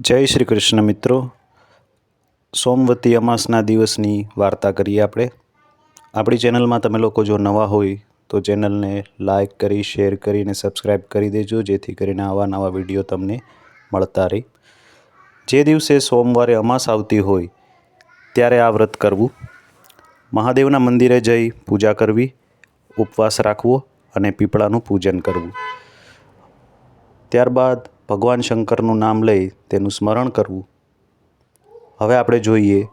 જય શ્રી કૃષ્ણ મિત્રો. સોમવતી અમાસના દિવસની વાર્તા કરીએ આપણે. આપણી ચેનલમાં તમે લોકો જો નવા હોય તો ચેનલને લાઈક કરી, શેર કરીને સબસ્ક્રાઈબ કરી દેજો, જેથી કરીને આવા નવા વીડિયો તમને મળતા રહે. જે દિવસે સોમવારે અમાસ આવતી હોય ત્યારે આ વ્રત કરવું. મહાદેવના મંદિરે જઈ પૂજા કરવી, ઉપવાસ રાખવો અને પીપળાનું પૂજન કરવું. ત્યારબાદ ભગવાન શંકરનું નામ લઈ તેનું સ્મરણ કરવું. હવે આપણે જોઈએ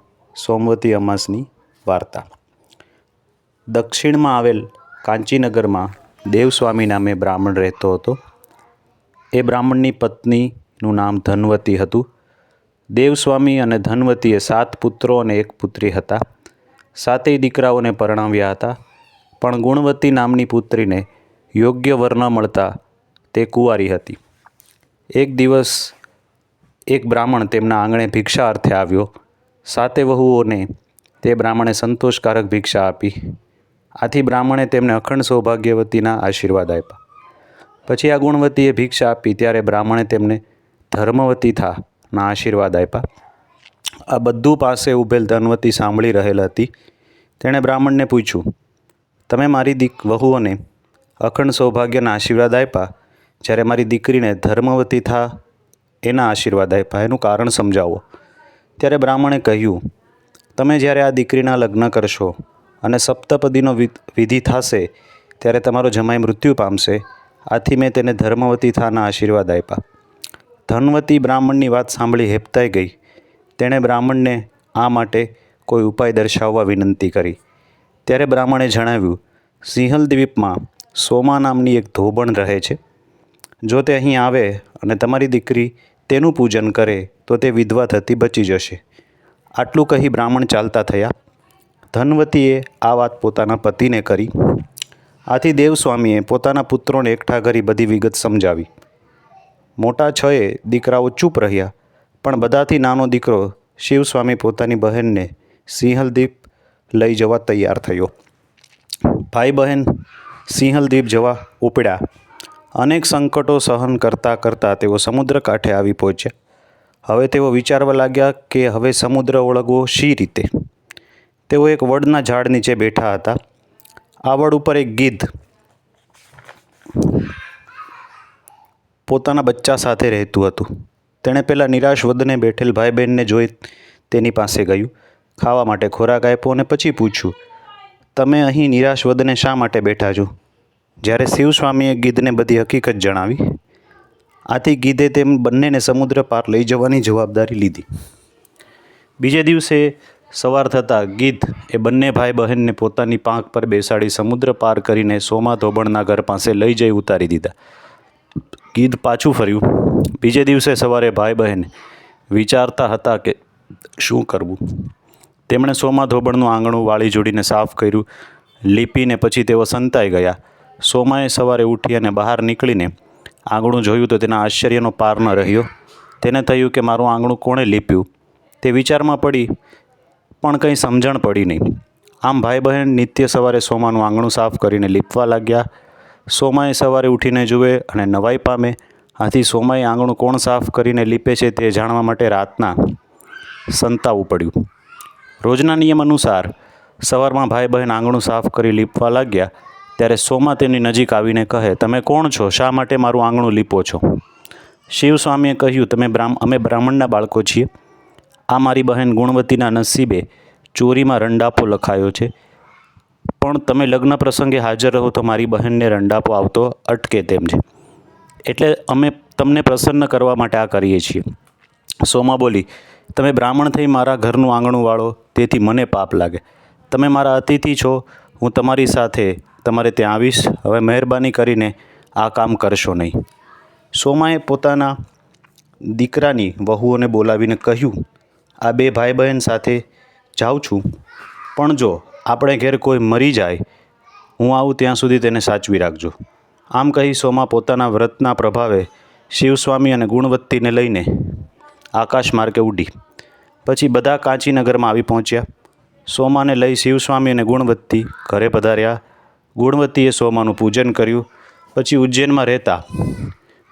સોમવતી અમાસની વાર્તા. દક્ષિણમાં આવેલ કાંચીનગરમાં દેવસ્વામી નામે બ્રાહ્મણ રહેતો હતો. એ બ્રાહ્મણની પત્નીનું નામ ધનવતી હતું. દેવસ્વામી અને ધનવતીએ સાત પુત્રો અને એક પુત્રી હતા. સાતેય દીકરાઓને પરણાવ્યા હતા. પણ ગુણવતી નામની પુત્રીને યોગ્ય વર ન મળતા તે કુંવારી હતી. એક દિવસ એક બ્રાહ્મણ તેમના આંગણે ભિક્ષા અર્થે આવ્યો. સાતે વહુઓને તે બ્રાહ્મણે સંતોષકારક ભિક્ષા આપી. આથી બ્રાહ્મણે તેમને અખંડ સૌભાગ્યવતીના આશીર્વાદ આપ્યા. પછી આ ગુણવતીએ ભિક્ષા આપી ત્યારે બ્રાહ્મણે તેમને ધર્મવતી થાના આશીર્વાદ આપ્યા. આ બધું પાસે ઊભેલ ધનવતી સાંભળી રહેલ હતી. તેણે બ્રાહ્મણને પૂછ્યું, તમે મારી દીક, વહુઓને અખંડ સૌભાગ્યના આશીર્વાદ આપ્યા? જ્યારે મારી દીકરીને ધર્મવતી થા, એના આશીર્વાદ આપ્યા. એનું કારણ સમજાવો. ત્યારે બ્રાહ્મણે કહ્યું, તમે જ્યારે આ દીકરીના લગ્ન કરશો અને સપ્તપદીનો વિધિ થશે, ત્યારે તમારો જમાઈ મૃત્યુ પામશે. આથી મેં તેને ધર્મવતી થાના આશીર્વાદ આપ્યા. ધનવતી બ્રાહ્મણની વાત સાંભળી હેપતાઈ ગઈ. તેણે બ્રાહ્મણને આ માટે કોઈ ઉપાય દર્શાવવા વિનંતી કરી. ત્યારે બ્રાહ્મણે જણાવ્યું, સિંહલ દ્વીપમાં સોમા નામની એક ધોબણ રહે છે. જો તે અહીં આવે અને તમારી દીકરી તેનું પૂજન કરે, તો તે વિધવા થતી બચી જશે. આટલું કહી બ્રાહ્મણ ચાલતા થયા. ધનવતીએ આ વાત પોતાના પતિને કરી. આથી દેવસ્વામીએ પોતાના પુત્રોને એકઠા કરી બધી વિગત સમજાવી. મોટા છએ દીકરાઓ ચૂપ રહ્યા, પણ બધાથી નાનો દીકરો શિવસ્વામી પોતાની બહેનને સિંહલ દ્વીપ લઈ જવા તૈયાર થયો. ભાઈ બહેન સિંહલ દ્વીપ જવા ઉપડ્યા. અનેક સંકટો સહન કરતાં કરતાં તેઓ સમુદ્ર કાંઠે આવી પહોંચ્યા. હવે તેઓ વિચારવા લાગ્યા કે હવે સમુદ્ર ઓળગવો શી રીતે? તેઓ એક વડના ઝાડ નીચે બેઠા હતા. આ વડ ઉપર એક ગીધ પોતાના બચ્ચા સાથે રહેતું હતું. તેણે પહેલાં નિરાશ વદને બેઠેલ ભાઈ બહેનને જોઈ તેની પાસે ગયું. ખાવા માટે ખોરાક આપ્યો અને પછી પૂછ્યું, તમે અહીં નિરાશ વદને શા માટે બેઠા છો? જ્યારે શિવસ્વામીએ ગીધને બધી હકીકત જણાવી, આથી ગીધે તેમ બંનેને સમુદ્ર પાર લઈ જવાની જવાબદારી લીધી. બીજે દિવસે સવાર થતાં ગીધ એ બંને ભાઈ બહેનને પોતાની પાંખ પર બેસાડી સમુદ્ર પાર કરીને સોમા ધોબણના ઘર પાસે લઈ જઈ ઉતારી દીધા. ગીધ પાછું ફર્યું. બીજે દિવસે સવારે ભાઈ બહેન વિચારતા હતા કે શું કરવું? તેમણે સોમા ધોબણનું આંગણું વાળી જોડીને સાફ કર્યું. લીપીને પછી તેઓ સંતાઈ ગયા. સોમાએ સવારે ઉઠી અને બહાર નીકળીને આંગણું જોયું તો તેના આશ્ચર્યનો પાર ન રહ્યો. તેને થયું કે મારું આંગણું કોણે લીપ્યું? તે વિચારમાં પડી, પણ કંઈ સમજણ પડી નહીં. આમ ભાઈ બહેન નિત્ય સવારે સોમાનું આંગણું સાફ કરીને લીપવા લાગ્યા. સોમાએ સવારે ઉઠીને જુએ અને નવાઈ પામે. આથી સોમાએ આંગણું કોણ સાફ કરીને લીપે છે તે જાણવા માટે રાતના સંતાવું પડ્યું. રોજના નિયમ અનુસાર સવારમાં ભાઈ બહેન આંગણું સાફ કરી લીપવા લાગ્યા. ત્યારે સોમા તેની નજીક આવીને કહે, તમે કોણ છો? શા માટે મારું આંગણું લીપો છો? શિવસ્વામીએ કહ્યું, તમે બ્રાહ્મ, અમે બ્રાહ્મણના બાળકો છીએ. આ મારી બહેન ગુણવતીના નસીબે ચોરીમાં રંડાપો લખાયો છે. પણ તમે લગ્ન પ્રસંગે હાજર રહો તો મારી બહેનને રંડાપો આવતો અટકે તેમ છે. એટલે અમે તમને પ્રસન્ન કરવા માટે આ કરીએ છીએ. સોમા બોલી, તમે બ્રાહ્મણ થઈ મારા ઘરનું આંગણું વાળો, તેથી મને પાપ લાગે. તમે મારા અતિથિ છો. હું તમારી સાથે તમારે ત્યાં આવીશ. હવે મહેરબાની કરીને આ કામ કરશો નહીં. સોમાએ પોતાના દીકરાની વહુઓને બોલાવીને કહ્યું, આ બે ભાઈ બહેન સાથે જાઉં છું. પણ જો આપણે ઘેર કોઈ મરી જાય, હું આવું ત્યાં સુધી તેને સાચવી રાખજો. આમ કહી સોમા પોતાના વ્રતના પ્રભાવે શિવસ્વામી અને ગુણવત્તીને લઈને આકાશ માર્ગે ઉડી. પછી બધા કાંચીનગરમાં આવી પહોંચ્યા. સોમાને લઈ શિવસ્વામી અને ગુણવત્તી ઘરે પધાર્યા. ગુણવત્તીએ સોમાનું પૂજન કર્યું. પછી ઉજ્જૈનમાં રહેતા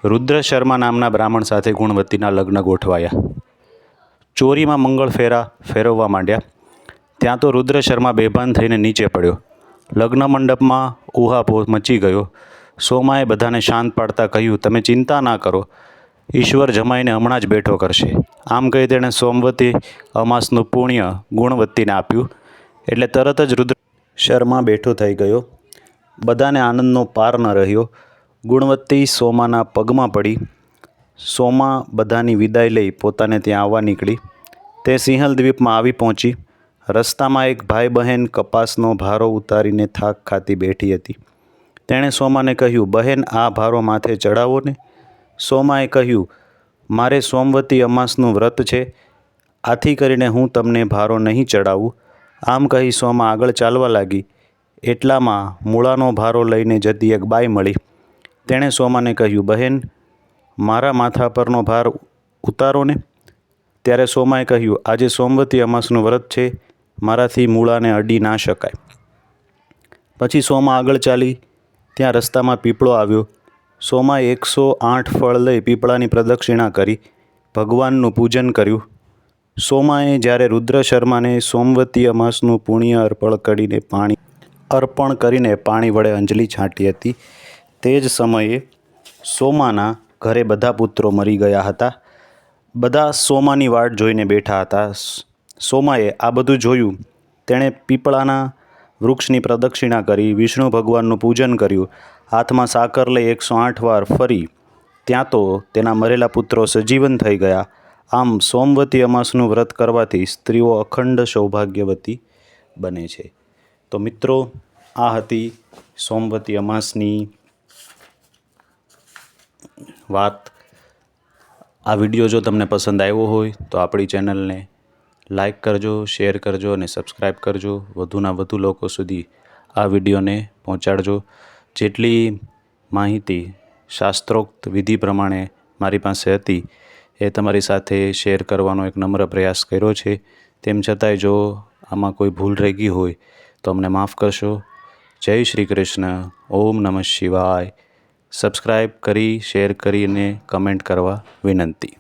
રુદ્ર શર્મા નામના બ્રાહ્મણ સાથે ગુણવતીના લગ્ન ગોઠવાયા. ચોરીમાં મંગળ ફેરા ફેરવવા માંડ્યા. ત્યાં તો રુદ્ર શર્મા બેભાન થઈને નીચે પડ્યો. લગ્ન મંડપમાં ઉહાપોહ મચી ગયો. સોમાએ બધાને શાંત પાડતા કહ્યું, તમે ચિંતા ના કરો. ઈશ્વર જમાઈને હમણાં જ બેઠો કરશે. આમ કહી તેણે સોમવતી અમાસનું પુણ્ય ગુણવતીને આપ્યું. એટલે તરત જ રુદ્ર શર્મા બેઠો થઈ ગયો. બધાને આનંદનો પાર ન રહ્યો. ગુણવત્તી સોમાના પગમાં પડી. સોમા બધાની વિદાય લઈ પોતાને ત્યાં આવવા નીકળી. તે સિંહલ દ્વીપમાં આવી પહોંચી. રસ્તામાં એક ભાઈ બહેન કપાસનો ભારો ઉતારીને થાક ખાતી બેઠી હતી. તેણે સોમાને કહ્યું, બહેન, આ ભારો માથે ચડાવો ને. સોમાએ કહ્યું, મારે સોમવતી અમાસનું વ્રત છે. આથી કરીને હું તમને ભારો નહીં ચડાવું આમ કહી સોમા આગળ ચાલવા લાગી. એટલામાં મૂળાનો ભારો લઈને જતી એક બાઈ મળી. તેણે સોમાને કહ્યું, બહેન, મારા માથા પરનો ભાર ઉતારો ને. ત્યારે સોમાએ કહ્યું, આજે સોમવતી અમાસનું વ્રત છે, મારાથી મૂળાને અડી ના શકાય. પછી સોમા આગળ ચાલી, ત્યાં રસ્તામાં પીપળો આવ્યો. સોમાએ એકસો આઠ ફળ લઈ પીપળાની પ્રદક્ષિણા કરી, ભગવાનનું પૂજન કર્યું. સોમાએ જ્યારે રુદ્ર શર્માને સોમવતી અમાસનું પુણ્ય અર્પણ કરીને પાણી અર્પણ કરીને પાણી વડે અંજલિ છાંટી હતી. તે જ સમયે સોમાના ઘરે બધા પુત્રો મરી ગયા હતા. બધા સોમાની વાટ જોઈને બેઠા હતા. સોમાએ આ બધું જોયું. તેણે પીપળાના વૃક્ષની પ્રદક્ષિણા કરી, વિષ્ણુ ભગવાનનું પૂજન કર્યું. હાથમાં સાકર લઈ એકસો આઠ વાર ફરી. ત્યાં તો તેના મરેલા પુત્રો સજીવન થઈ ગયા. આમ સોમવતી અમાસનું વ્રત કરવાથી સ્ત્રીઓ અખંડ સૌભાગ્યવતી બને છે. તો મિત્રો, આ હતી સોમવતી અમાસની વાત. આ વીડિયો જો તમને પસંદ આવ્યો હોય, તો આપણી ચેનલને લાઈક કરજો, શેર કરજો અને સબસ્ક્રાઈબ કરજો. વધુના વધુ લોકો સુધી આ વિડીયોને પહોંચાડજો. જેટલી માહિતી શાસ્ત્રોક્ત વિધિ પ્રમાણે મારી પાસે હતી, એ તમારી સાથે શેર કરવાનો એક નમ્ર પ્રયાસ કર્યો છે. તેમ છતાંય જો આમાં કોઈ ભૂલ રહી ગઈ હોય તો અમને માફ કરશો. જય શ્રી કૃષ્ણ. ઓમ નમઃ શિવાય. સબસ્ક્રાઈબ કરી શેર કરીને કમેન્ટ કરવા વિનંતી.